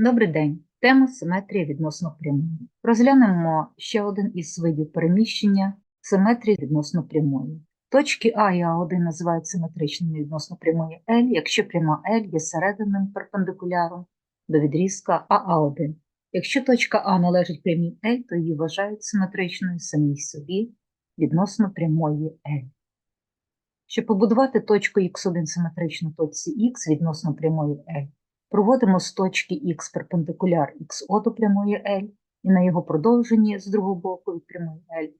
Добрий день. Тема симетрія відносно прямої. Розглянемо ще один із видів переміщення симетрії відносно прямої. Точки А і А1 називають симетричними відносно прямої L, якщо пряма L є серединним перпендикуляром до відрізка АА1. Якщо точка А належить прямій L, то її вважають симетричною самій собі відносно прямої L. Щоб побудувати точку х1 симетричну точці х відносно прямої L, Проводимо з точки Х перпендикуляр XO до прямої L і на його продовженні з другого боку від прямої L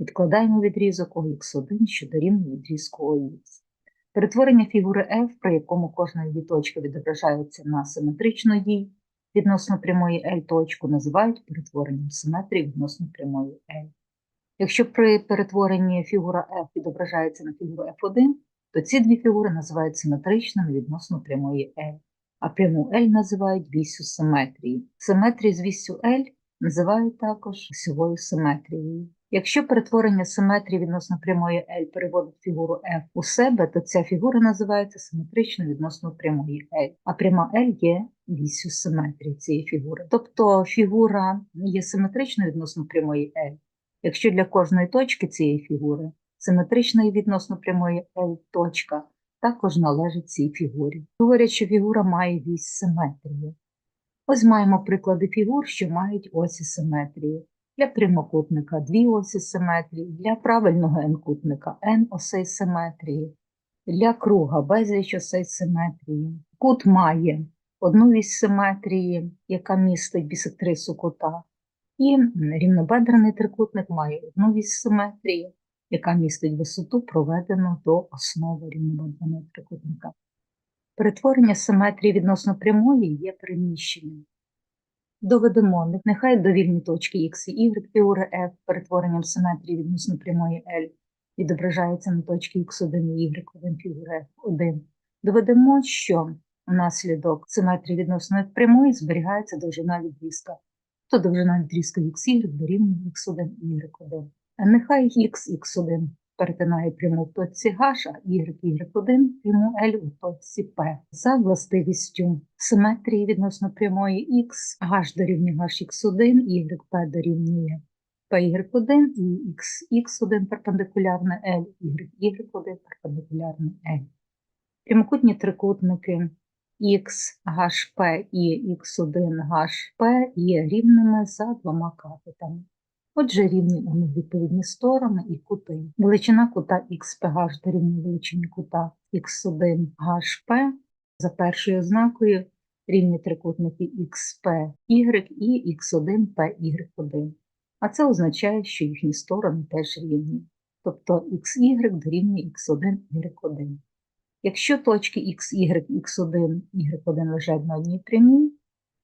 відкладаємо відрізок OX1, що дорівнює відрізку OX. Перетворення фігури F, при якому кожна її точка відображається на симетричну дій відносно прямої L точку, називають перетворенням симетрії відносно прямої L. Якщо при перетворенні фігура F відображається на фігуру F1, то ці дві фігури називають симетричними відносно прямої L а пряму L називають вісю симетрії. Симетрії з вісю L називають також осьовою симетрією. Якщо перетворення симетрії відносно прямої L переводить фігуру F у себе, то ця фігура називається симетричною відносно прямої L, а пряма L є вісю симетрії цієї фігури. Тобто фігура є симетричною відносно прямої L. Якщо для кожної точки цієї фігури симетрична відносно прямої L точка також належить цій фігурі. Говорять, що фігура має вісь симетрії. Ось маємо приклади фігур, що мають осі симетрії. Для прямокутника дві осі симетрії, для правильного n-кутника n осей симетрії, для круга безліч осей симетрії. Кут має одну вісь симетрії, яка містить бісектрису кута, і рівнобедрений трикутник має одну вісь симетрії, яка містить висоту, проведену до основи рівнобедреного трикутника. Перетворення симетрії відносно прямої є переміщенням. Доведемо, нехай довільні точки X і Y фігури F перетворенням симетрії відносно прямої L відображаються на точки X1 і Y1 фігури F1. Доведемо, що внаслідок симетрії відносно прямої зберігається довжина відрізка, то довжина відрізка XY дорівнює X1 і Y1. Нехай х х1 перетинає пряму в точці H, а y y1 пряму L у точці P. За властивістю симетрії відносно прямої х, h дорівнює hx1, yp дорівнює py1 і x 1 перпендикулярне L, y y1 перпендикулярне L. Прямокутні трикутники Х, HP і Х1 HP є рівними за двома катетами. Отже, рівні них відповідні сторони і кути. Величина кута XPH дорівнює величині кута X1HP за першою ознакою рівні трикутники XPY і X1PY1. А це означає, що їхні сторони теж рівні. Тобто XY дорівнює X1Y1. Якщо точки XY, X1, Y1 лежать на одній прямій,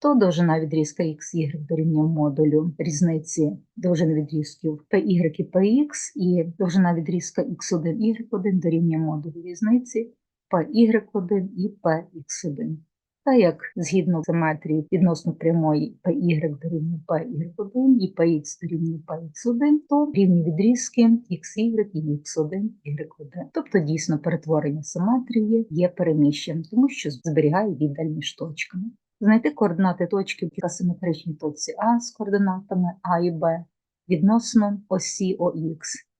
то довжина відрізка XY дорівнює модулю різниці довжини відрізків PY і PX, і довжина відрізка X1 Y1 дорівнює модулю різниці PY1 і PX1. Та як згідно симетрії відносно прямої PY дорівнює PY1 і PX дорівнює PX1, то рівні відрізки XY і X1 Y1. Тобто дійсно перетворення симетрії є переміщенням, тому що зберігає віддаль між точками. Знайти координати точки в асиметричній точці А з координатами А і Б відносно осі ОХ.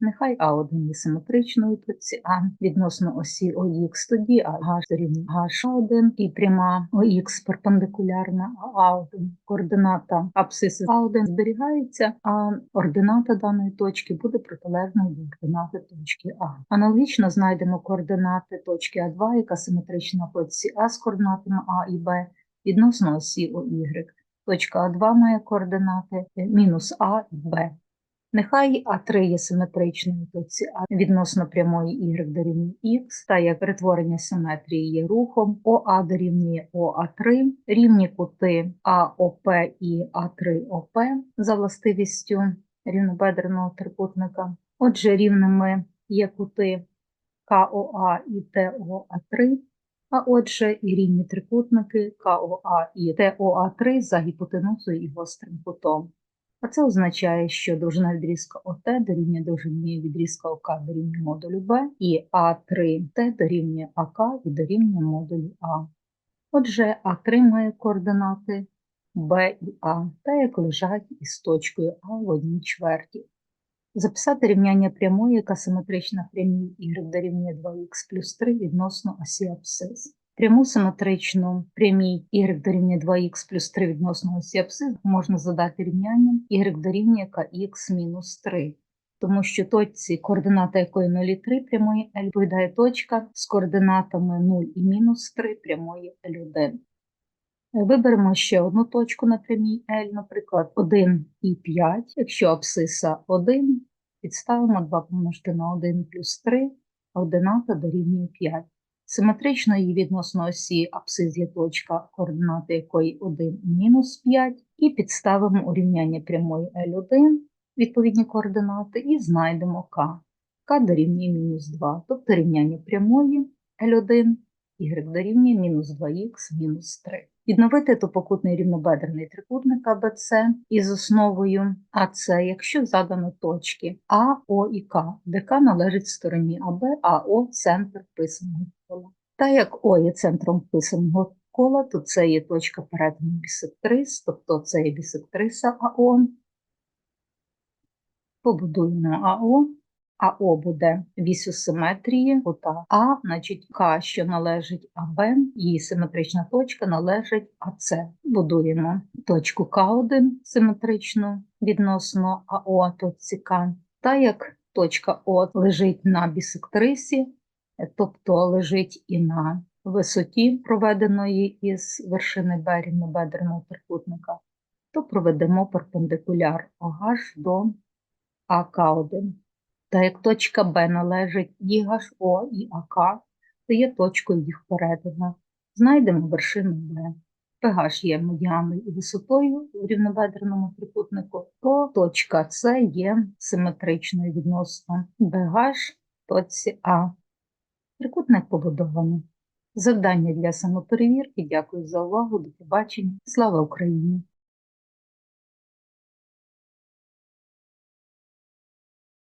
Нехай А1 є симетричною точці А відносно осі ОХ, тоді H дорівнює H1 і пряма ОХ перпендикулярна А1. Координата абсциси А1 зберігається, а ордината даної точки буде протилежною до ординати точки А. Аналогічно знайдемо координати точки А2, яка симетрична точці А з координатами А і Б відносно осі ОY. Точка А2 має координати мінус А і Б. Нехай А3 є симетричною точці А відносно прямої Y дорівнює Х, та як перетворення симетрії є рухом, ОА дорівнює ОА3, рівні кути АОП і А3ОП за властивістю рівнобедреного трикутника. Отже, рівними є кути КОА і ТОА3, а отже, і рівні трикутники КОА і ТОА3 за гіпотенузою і гострим кутом. А це означає, що довжина відрізка ОТ дорівнює довжині відрізка ОК дорівнює модулю Б, і А3Т дорівнює АК і дорівнює модулю А. Отже, А3 має координати Б і А, та як лежать із точкою А в одній чверті. Записати рівняння прямої, яка симетрична прямій y дорівнює 2х плюс 3 відносно осі абсцис. Пряму симетричну прямій y дорівнює 2х плюс 3 відносно осі абсцис можна задати рівнянням y дорівнює kx мінус 3 тому що точці, координата якої 0 і 3 прямої L відповідає точка з координатами 0 і мінус 3 прямої L1. Виберемо ще одну точку на прямій L, наприклад, 1 і 5. Якщо абсциса 1, підставимо 2 помножити на 1 плюс 3, а одината дорівнює 5. Симетрично її відносно осі абсцис є точка, координати якої 1 і мінус 5, і підставимо урівняння прямої L1 відповідні координати і знайдемо k. k дорівнює мінус 2, тобто рівняння прямої L1, y дорівнює мінус 2х мінус 3. Відновити топокутний рівнобедрений трикутник АБЦ із основою АЦ, якщо задано точки А, О і К, де К належить стороні АБ, а О – центр писаного кола. Та як О є центром писаного кола, то це є точка перетину бісектрис, тобто це є бісектриса АО, побудуємо АО. АО буде вісю симетрії, кута А, значить К, що належить АБ, її симетрична точка належить АЦ. Будуємо точку К1 симетричну відносно АО точці К. Та як точка О лежить на бісектрисі, тобто лежить і на висоті, проведеної із вершини Б рівнобедреного трикутника, то проведемо перпендикуляр ОH до АК1. Та як точка Б належить і HO і АК, то є точкою їх перетину. Знайдемо вершину Б. PH є медіаною і висотою в рівнобедреному трикутнику, то точка С є симетричною відносно BH точці А. Трикутник побудований. Завдання для самоперевірки. Дякую за увагу. До побачення. Слава Україні!